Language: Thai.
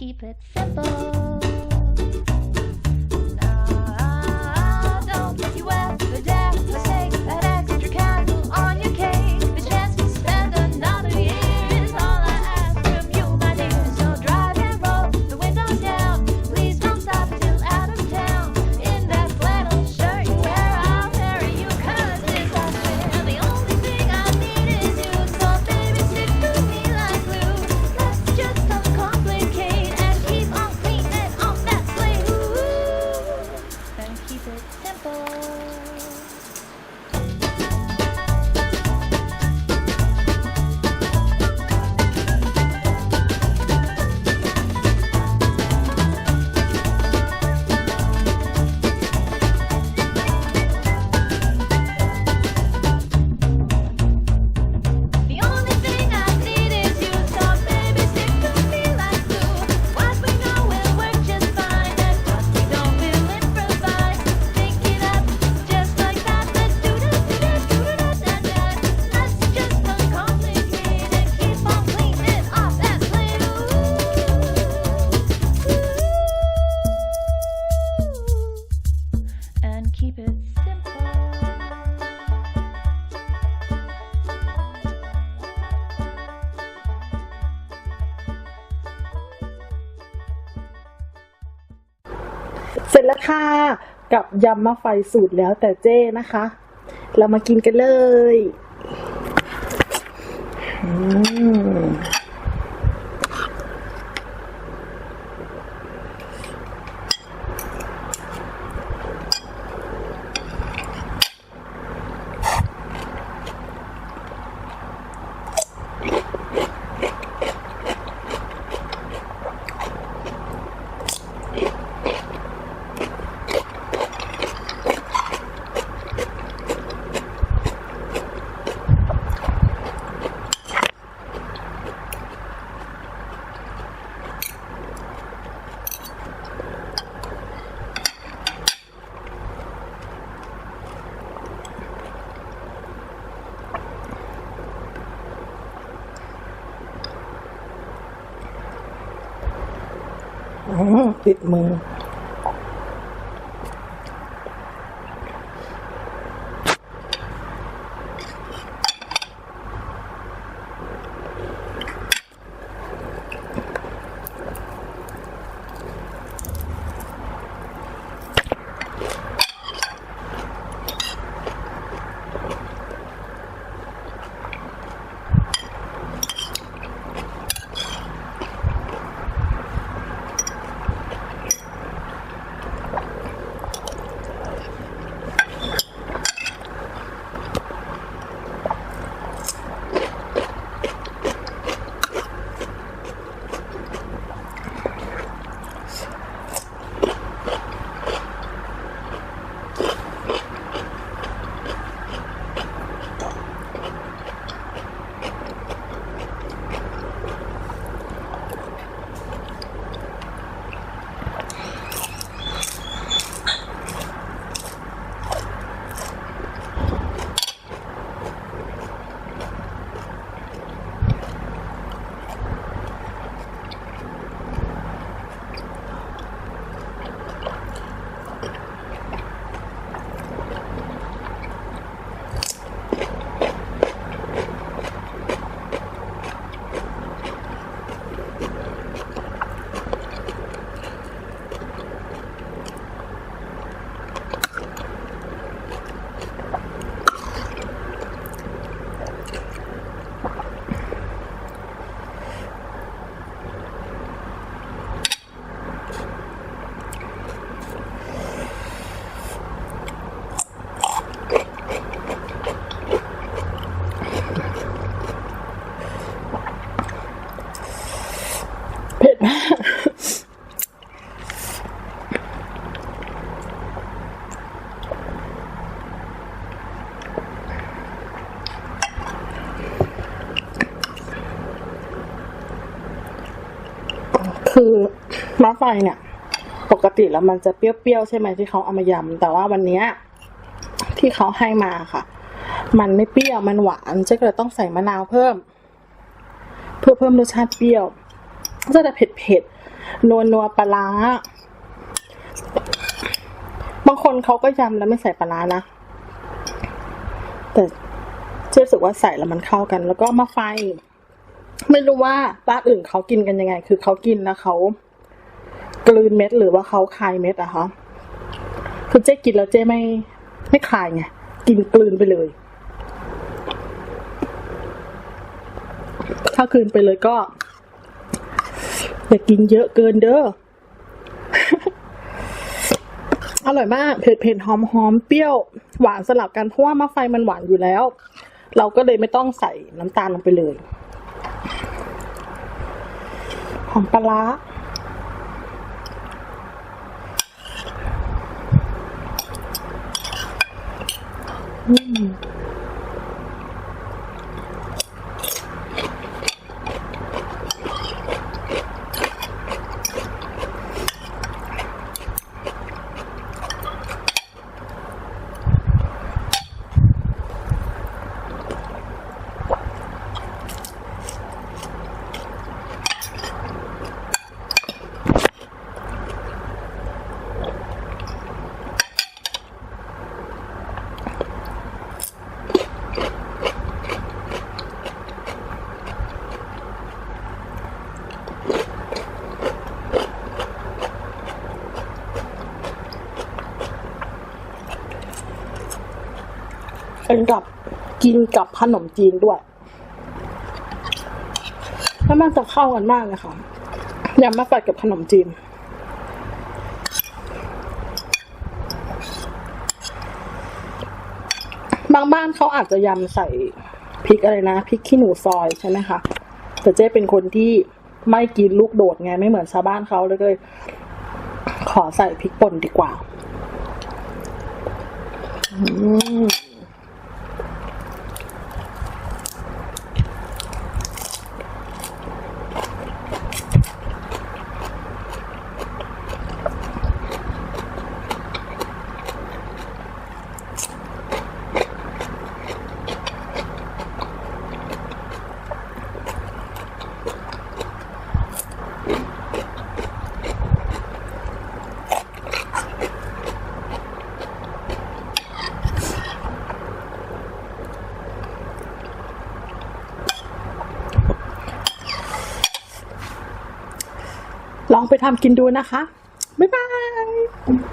keep it simple. เสร็จแล้วค่ะกับยำมะไฟสูตรแล้วแต่เจ้นะคะ เรามากินกันเลย อืม ติดมือ คือมะไฟเนี่ย ปกติแล้วมันจะเปรี้ยวๆใช่ไหมที่เขาเอามายำแต่ว่าวันนี้ที่เขาให้มาค่ะ มันไม่เปรี้ยวมันหวานเจ๊ก็เลยต้องใส่มะนาวเพิ่ม เพื่อเพิ่มรสชาติเปรี้ยวก็จะเผ็ดเผ็ดนัวนัวๆปลาบางคนเขาก็ยำแล้วไม่ใส่ปลานะ แต่เชื่อรู้สึกว่าใส่แล้วมันเข้ากัน แล้วก็มาไฟ ไม่รู้ว่าร้านอื่นเขากินกันยังไง คือเขากินแล้วเขากลืนเม็ดหรือว่าเขาคายเม็ดอะคะคือเจ๊กินแล้วเจ๊ไม่ไม่คายไงกินกลืนไปเลย ถ้ากลืนไปเลยก็อย่ากินเยอะเกินเด้ออร่อยมากเผ็ดเผ็ดหอมหอมเปรี้ยวหวานสลับกันเพราะว่ามะไฟมันหวานอยู่แล้ว เราก็เลยไม่ต้องใส่น้ำตาลลงไปเลย หอมปลาร้าอืม เป็นกับกินกับขนมจีนด้วยแล้วมันจะเข้ากันมากเลยค่ะยำมะไฟกับขนมจีนบางบ้านเขาอาจจะยำใส่พริกอะไรนะพริกขี้หนูซอยใช่ไหมคะแต่เจ๊เป็นคนที่ไม่กินลูกโดดไงไม่เหมือนชาวบ้านเขาเลย ขอใส่พริกป่นดีกว่า อืม องไปทำกินดูนะคะ บ๊ายบาย